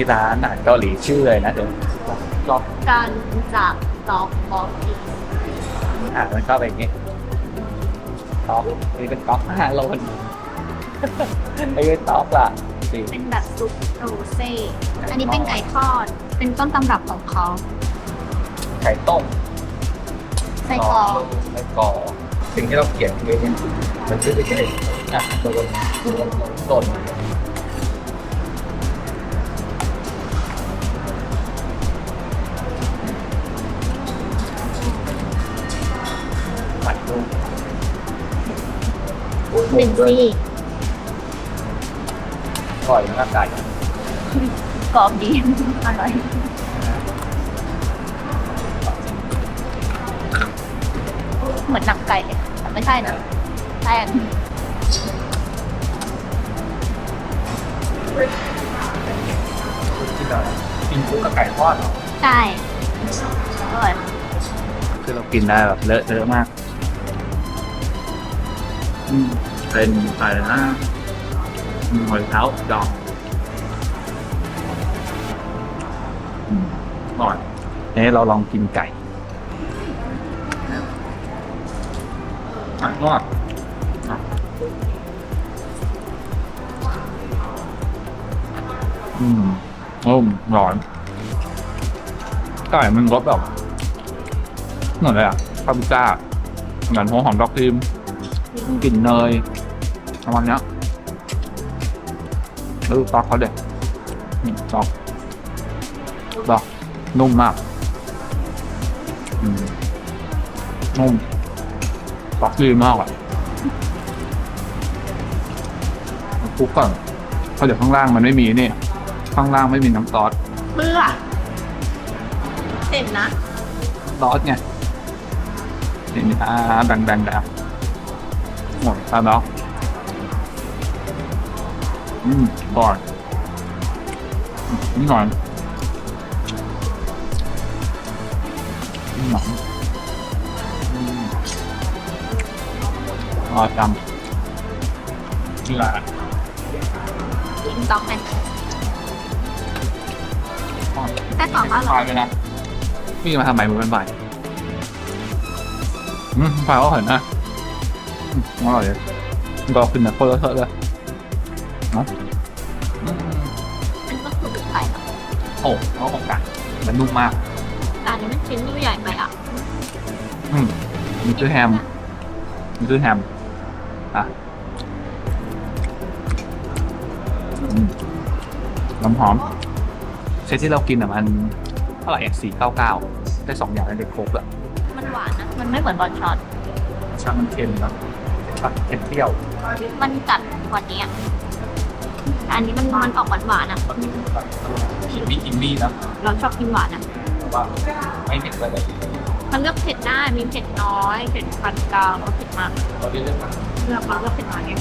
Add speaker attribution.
Speaker 1: ที่ร้านอาหารเกาหลีชื่ออะไรนะเดี๋ยวลอง
Speaker 2: การจากดอกบอกอีก
Speaker 1: อ่านมันเข้าไปอย่างงี้ต๊อกนี่เป็นต๊อกห้าโลนไอ้เป็นต๊อกล่ะสี่
Speaker 2: เป็นแบบซุปโรเซ่อันนี้เป็นไก่ทอด เป็นต้นตำรับของเขา
Speaker 1: ไก่ต้ม
Speaker 2: ไส้กรอก
Speaker 1: ไส้กรอกสิ่งที่เราเขียนคือเนี่ยมันชื่อไม่ใช่อะตัวต้นปัด
Speaker 2: เป็นซี่
Speaker 1: อร่อยมากไก่
Speaker 2: กรอบดี อร่อยเหมือนหนังไก่เลยแต่ไม่ใช่นะแป้ง
Speaker 1: ที่เรากินคู่กับไก่ทอดเหรอ
Speaker 2: ใช่อร่อย
Speaker 1: คือเรากินได้แบบเลอะเทอะมากอืม เป็นอะไรนะหอยเท้าดอกอืมอร่อยนี่เราลองกินไก่อะงอดอืมนุ่มร้อนไก่มันรสแบบเหมือนอะไรอะพาปริก้าเหมือนหัวหอมดอกทิม กลิ่นเนยประมาณเนี้ยแล้วดูตอกเขาเด็ดตอกตอกนุ่มมากอืมนุ่มตอกดีมากอะคลุกก่อนเพราะเดี๋ยวข้างล่างมันไม่มีนี่ ข้างล่างไม่มีน้ำซอส
Speaker 2: เบื่อเห็นนะ
Speaker 1: ซอสไงนี่นี่อ่าแบ่งแบ่งแบบ หมดแล้วเนาะอืมก่อนอืมนี่หน่อยอืมหน่อยอืมอร่อยจังนี่แหละ
Speaker 2: กินต้องเป็นแค่สองอร่
Speaker 1: พา
Speaker 2: อย
Speaker 1: ยไปนะพี่มาทำไมมือเป็นใบอืมพายก็เห็นนะ อืมอร่อยเลยก็ขึ้นนะคนละเทอะเลยเนาะอืม
Speaker 2: มันก็คือไก่
Speaker 1: โอ้เขาของกันมันนุ่มมาก
Speaker 2: แต่อันนี้มันชิ้นใหญ่ไปอะ
Speaker 1: อืมมีชื่อแฮมมีชื่อแฮมอะอืมน้ำหอม เซตที่เรากินอะมันเท่าไหร่สี่เก้าเก้าได้สองอย่างในเด็กครบอะ
Speaker 2: มันหวานนะ มันไม่เหมือนบอลช็อต
Speaker 1: ช่างมันเค็มนะ เค็มเปรี้ยว
Speaker 2: มันจัดกว่านี้อะแต่อันนี้มันมันออกหวานหวานๆอะ
Speaker 1: อินดี้อินดี้นะ
Speaker 2: เราชอบกินหวานอะ
Speaker 1: แต่ว่าไม่เผ็ดเลย
Speaker 2: มันเลือกเผ็ดได้มีเผ็ดน้อยเผ็ดปานกลางแล้วเผ็ดมาก
Speaker 1: เราเรียกเรื่อง
Speaker 2: เลือกมาเลือกเผ็ดน้อยไง